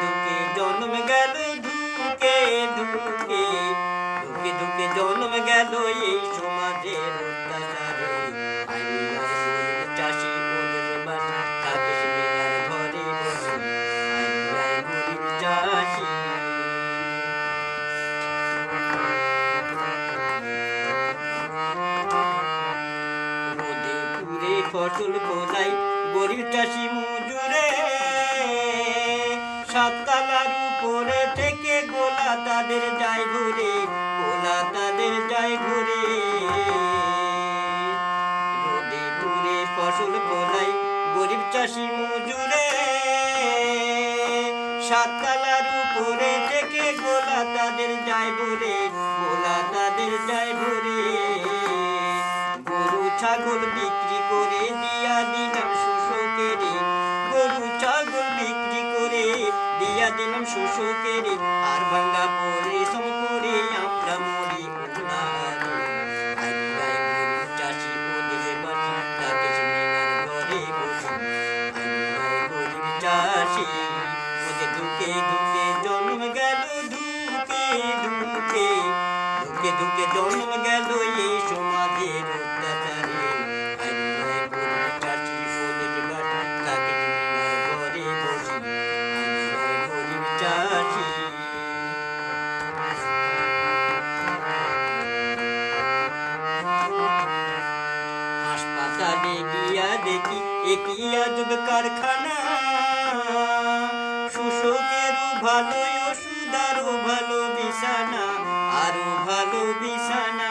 দুঃখে জন্ম গেল দুঃখে দুঃখে। জন্ম গেল এই সমাজের ফসল কোথায় গরিব চাষি মজুরে সাততলার উপরে থেকে গোলা তাদের যায় ঘুরে, গোলা তাদের যায় ঘুরে। রোদে পুরে ফসল ফলাই গরিব চাষি মজুরে। সাততলার উপরে থেকে গোলা তাদের যায় ভরে গোলা তাদের যায় ভরে গরু, ছাগল বিক্রি করে দিয়া দিলাম শোষকেরে, গরু, ছাগল বিক্রি করে দিয়া দিলাম শোষকেরে আর ভাঙ্গা পরিশ্রম করে আমরা মরি দুঃখে দুঃখে জন্ম গেল, দুঃখে দুঃখে। দুঃখে দুঃখে জন্ম গেল, এই সমাজের হাসপাতালে গিয়া দেখি একই আজব কারখানা শোষকেরও ভালো ওষুধ আরও ভালো বিছানা আরও ভালো বিছানা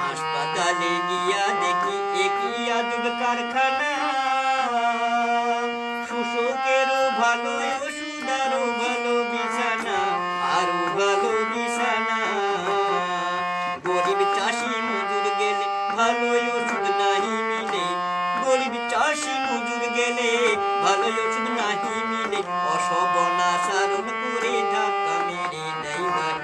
হাসপাতালে গিয়া দেখি একই আজব কারখানা শোষকেরও ভালো গেলে ভালো ওষুধ নাহি মিলে অসবনা সারণ করে ঢাকা মেরে দেয় বাড়ি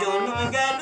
জন্ম গরিব